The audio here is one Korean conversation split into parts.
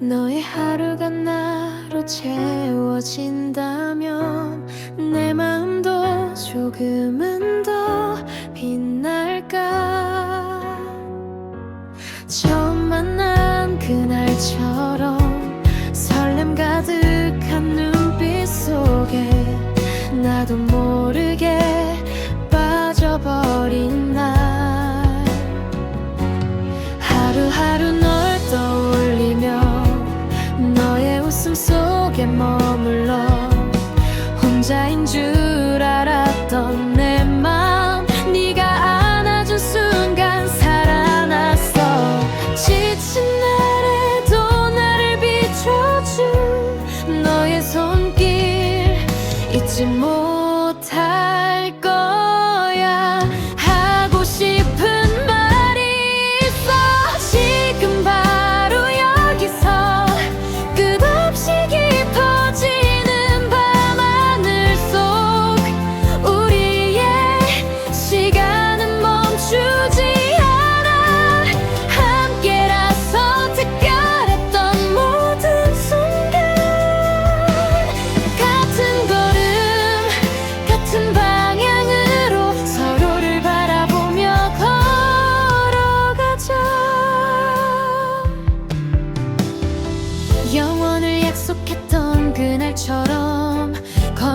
너의 하루가 나로 채워진다면 내 마음도 조금은 더 빛날까? 처음 만난 그날처럼 설렘 가득한 눈빛 속에 나도 잊지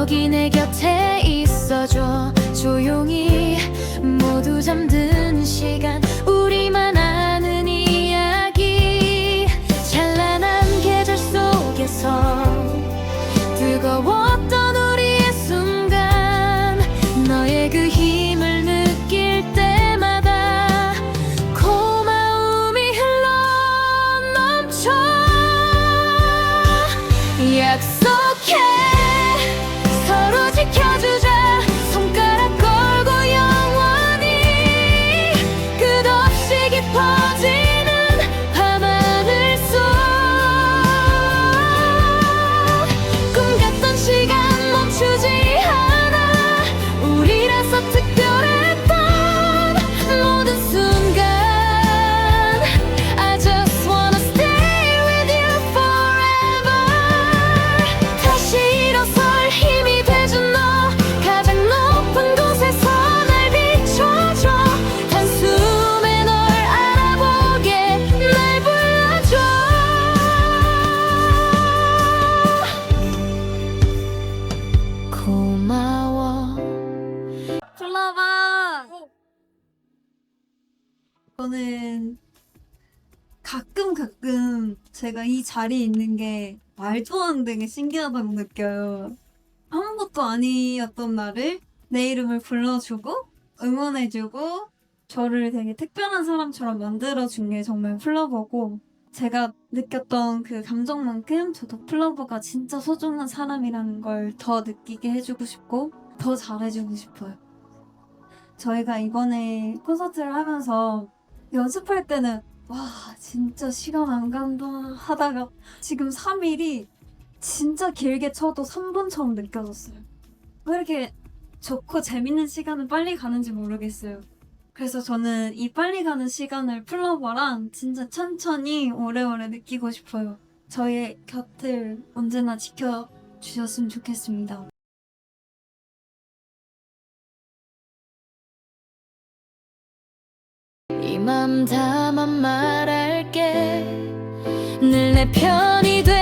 거기 내 곁에 있어줘. 조용히 모두 잠든 시간 저는 가끔 가끔 제가 이 자리에 있는 게 말도 안 되게 신기하다고 느껴요. 아무것도 아니었던 나를 내 이름을 불러주고 응원해주고 저를 되게 특별한 사람처럼 만들어준 게 정말 플러버고 제가 느꼈던 그 감정만큼 저도 플러버가 진짜 소중한 사람이라는 걸 더 느끼게 해주고 싶고 더 잘해주고 싶어요. 저희가 이번에 콘서트를 하면서 연습할 때는 와 진짜 시간 안 간다 하다가 지금 3일이 진짜 길게 쳐도 3분처럼 느껴졌어요. 왜 이렇게 좋고 재밌는 시간은 빨리 가는지 모르겠어요. 그래서 저는 이 빨리 가는 시간을 플러버랑 진짜 천천히 오래오래 느끼고 싶어요. 저의 곁을 언제나 지켜주셨으면 좋겠습니다. 이맘 담아 말할게. 늘 내 편이 돼